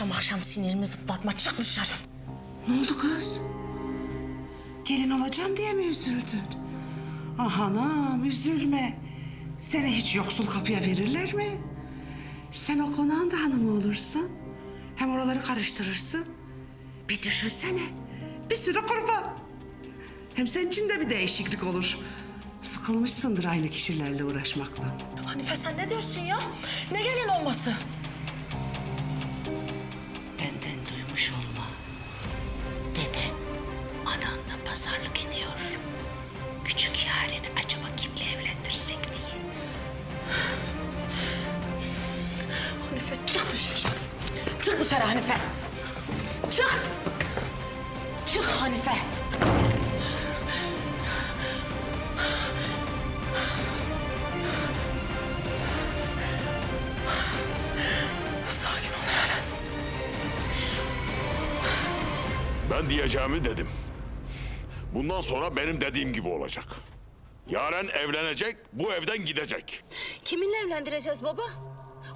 Akşam akşam sinirimi zıplatma. Çık dışarı. Ne oldu kız? Gelin olacağım diye mi üzüldün? Ah anam üzülme. Seni hiç yoksul kapıya verirler mi? Sen o konağın da hanımı olursun. Hem oraları karıştırırsın. Bir düşünsene. Bir sürü kurban. Hem senin için de bir değişiklik olur. Sıkılmışsındır aynı kişilerle uğraşmaktan. Hanife sen ne diyorsun ya? Ne gelin olması? Pazarlık ediyor. Küçük yareni acaba kimle evlendirsek diye. Hanife çık dışarı. Çık dışarı Hanife. Çık. Çık Hanife. Sakin ol Yaren. Ben diyeceğimi dedim. Bundan sonra benim dediğim gibi olacak. Yaren evlenecek, bu evden gidecek. Kiminle evlendireceğiz baba?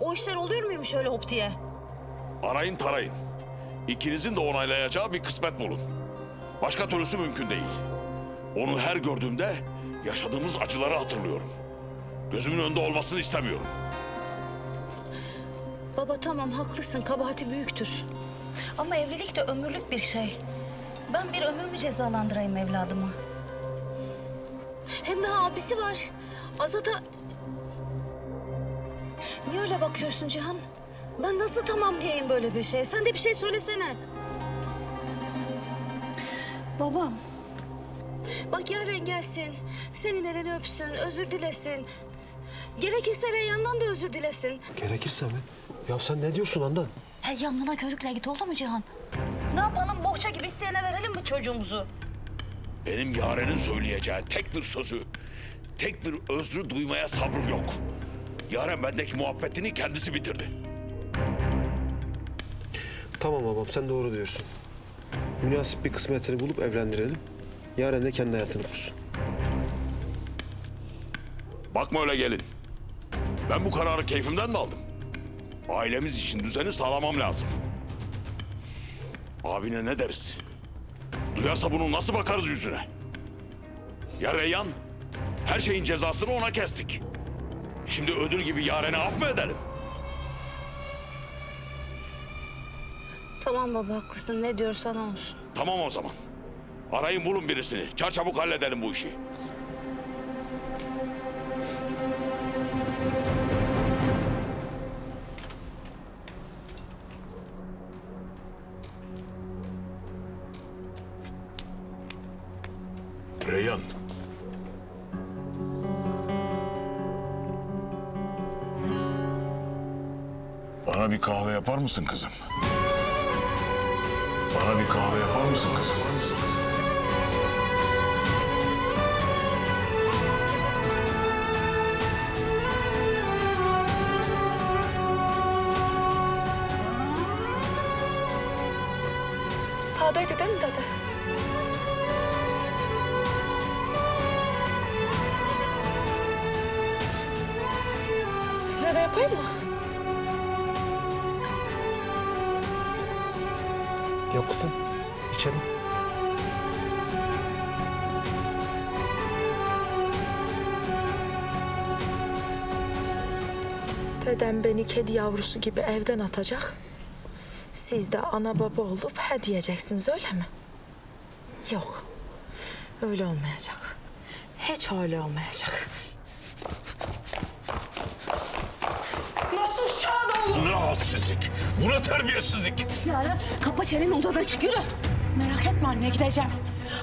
O işler oluyor muymuş öyle hop diye? Arayın tarayın. İkinizin de onaylayacağı bir kısmet bulun. Başka türlüsü mümkün değil. Onu her gördüğümde yaşadığımız acıları hatırlıyorum. Gözümün önünde olmasını istemiyorum. Baba tamam haklısın kabahati büyüktür. Ama evlilik de ömürlük bir şey. Ben bir ömür mü cezalandırayım evladımı? Hem daha abisi var. Azat'a... Niye öyle bakıyorsun Cihan? Ben nasıl tamam diyeyim böyle bir şeye? Sen de bir şey söylesene. Babam. Bak yarın gelsin. Senin elini öpsün, özür dilesin. Gerekirse Reyhan'dan da özür dilesin. Gerekirse mi? Ya sen ne diyorsun Handan? He yanına körükle git oldu mu Cihan? Ne yapalım gibi isteyene verelim mi çocuğumuzu? Benim Yaren'in söyleyeceği tek bir sözü, tek bir özrü duymaya sabrım yok. Yaren bendeki muhabbetini kendisi bitirdi. Tamam babam sen doğru diyorsun. Münasip bir kısmetini bulup evlendirelim. Yaren de kendi hayatını kursun. Bakma öyle gelin. Ben bu kararı keyfimden mi aldım? Ailemiz için düzeni sağlamam lazım. Abine ne deriz? Duyarsa bunu nasıl bakarız yüzüne? Ya Reyyan? Her şeyin cezasını ona kestik. Şimdi ödül gibi Yaren'e af mı edelim? Tamam baba haklısın ne diyorsan olsun. Tamam o zaman. Arayın bulun birisini. Çarçabuk halledelim bu işi. Reyhan. Bana bir kahve yapar mısın kızım? Bana bir kahve yapar mısın kızım? Sağdaydı değil mi dede? De yapayım mı? Yap kızım. İçelim. Dedem beni kedi yavrusu gibi evden atacak. Siz de ana baba olup he diyeceksiniz öyle mi? Yok. Öyle olmayacak. Hiç öyle olmayacak. Olur? Bu ne terbiyesizlik? Yaren kapa çeneni odada çık yürü. Merak etme anne gideceğim.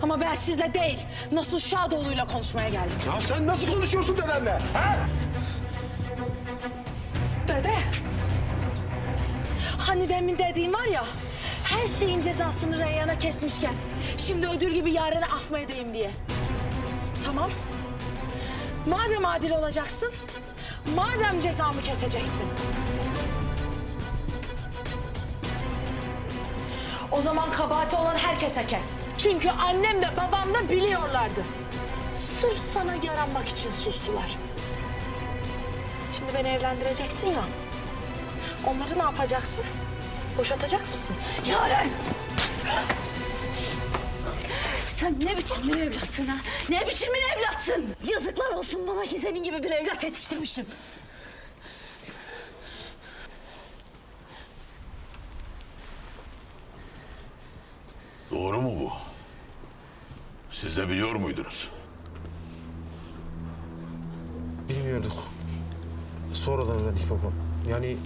Ama ben sizle değil, nasıl Şadoğlu'yla konuşmaya geldim. Ya sen nasıl konuşuyorsun dedenle? Ha? Dede. Hani demin dediğin var ya, her şeyin cezasını Reyyan'a kesmişken, şimdi ödül gibi yarene af mı edeyim diye. Tamam. Madem adil olacaksın, madem cezamı keseceksin. O zaman kabahati olan herkese kes. Çünkü annem de babam da biliyorlardı. Sırf sana yaranmak için sustular. Şimdi beni evlendireceksin ya. Onları ne yapacaksın? Boşatacak mısın? Yaren! Sen ne biçim bir evlatsın ha? Ne biçim bir evlatsın? Yazıklar olsun bana ki senin gibi bir evlat yetiştirmişim. Doğru mu bu? Siz de biliyor muydunuz? Bilmiyorduk. Sonradan öğrendik babam. Yani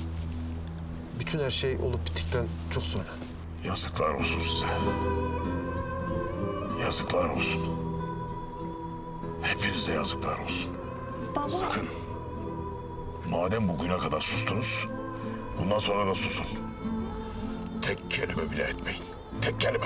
bütün her şey olup bittikten çok sonra. Yazıklar olsun size. Yazıklar olsun. Hepinize yazıklar olsun. Baba. Sakın. Madem bugüne kadar sustunuz, bundan sonra da susun. Tek kelime bile etmeyin. Tek kelime.